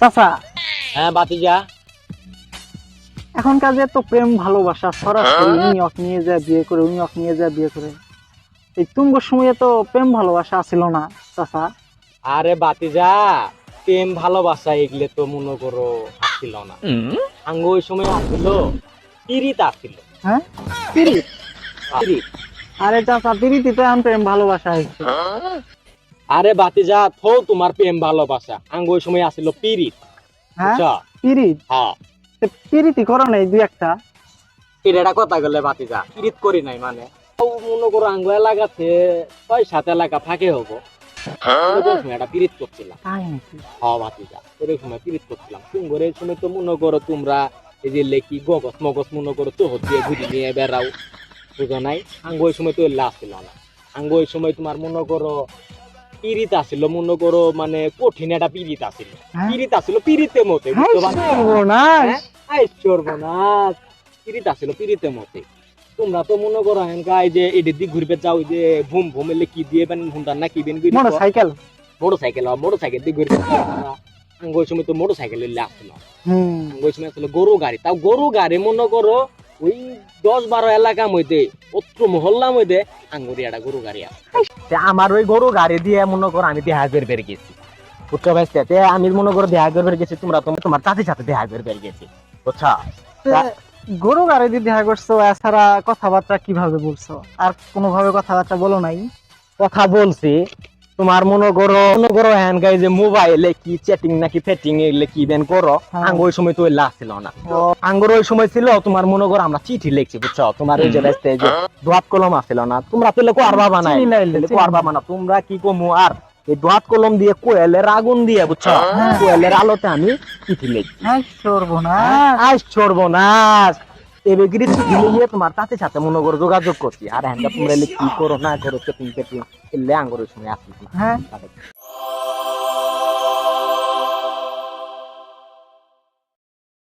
চাচা। হ্যাঁ বাতিজা এখনকার যে তো প্রেম ভালোবাসা সরাসরি উনি অক নিয়ে যায় বিয়ে করে উনি অক নিয়ে যায় বিয়ে করে। এই তুঙ্গর সময়ে তো প্রেম ভালোবাসা ছিল না চাচা। আরে বাতিজা প্রেম ভালোবাসা এগুলো তো মনে করো আসছিল না। আঙ্গ ওই সময় আসছিল পিরিত আসছিল হ্যাঁ? পিরিত পিরিত আরে চাচা পিরিতি তো এখন প্রেম ভালোবাসা হয়েছে। আরে বাতিজা থো তোমার প্রেম ভালোবাসা। আঙ্গ ওই সময় আসছিল পিরিত। হ্যাঁ? পিরিত? হ্যাঁ। তো পিরিতি করো নাই দুই একটা। পিরিয়ডা কথা গেলে বাতিজা পিরিত করি নাই মানে। মনে করো আঙ্গ এলাকাতে ছয় সাত এলাকা ফাঁকে হব। একটা পিরিত করছিলাম। তাই নাকি? হওয়া সময় পিরিত করছিলাম। তুঙ্গরের সময় তো মনে করো তোমরা এই যে লেকি গগস মগস মনে করো চোহর দিয়ে ঘুরি নিয়ে বেড়াও। বুঝো নাই? আঙ্গ ওই সময় তো না। আঙ্গ ওই সময় তোমার মনে করো পিরিত আসছিল মনে করো মানে কঠিন একটা পিরিত আসছিল হ্যাঁ? মতে? সর্বনাশ। হ্যাঁ? মতে। তোমরা তো মনে করো হেনকা এই যে এদের দিক ঘুরবে যাও যে ভুম ভুম এলে কি দিয়ে বেন ভুমদার না কি বেন motorcycle? Motorcycle motorcycle দিয়ে ঘুরবে ওই সময় তো মোটর সাইকেল আসছিল হুম। ওই সময় আসলে গরু গাড়ি। তাও গরু গাড়ি মনে করো ওই দশ বারো এলাকা মধ্যে অত্র মহল্লা মধ্যে আঙ্গুরি একটা গরু গাড়ি আছে। আমার ওই গরু গাড়ি দিয়ে মনে করো আমি দেহা বের বের গেছি। বুঝছ ভাই তে আমি মনে করো দেহা বের বের গেছি তোমরা তোমার তোমার চাচির সাথে দেহা বের বের গেছি। বুঝছ? গরু গাড়ি দিয়ে দেখা করছ এছাড়া কথাবার্তা কীভাবে বলছো? আর কোনোভাবে কথাবার্তা বলো নাই? কথা বলছি তোমার মনে করো মনে করো হ্যান গাই যে মোবাইলে কি চ্যাটিং নাকি ফেটিং এগুলো কি বেন করো? হ্যাঁ। আঙ্গ ওই সময় তো লাভ ছিল না। আঙ্গুর ওই সময় ছিল তোমার মনে করো আমরা চিঠি লিখছি বুঝছ? তোমার ওই যে রাস্তায় এই যে দোয়াত কলম আছিল না তোমরা তো লেখো আর বাবা নাই। লেখো আর বাবা না। তোমরা কি কমু আর? এই দোয়াত কলম দিয়ে কোয়েলের আগুন দিয়ে বুঝছ? হ্যাঁ। কোয়েলের আলোতে আমি চিঠি লিখছি। হাই সর্বনাশ। আজ সর্বনাশ। গিয়ে চিঠি তোমার তাতে সাথে মনে করো যোগাযোগ করছি। আর হ্যাঁ তোমরা কি করো না করো তুমি এলে আঙ্গুর সময় আসছি হ্যাঁ।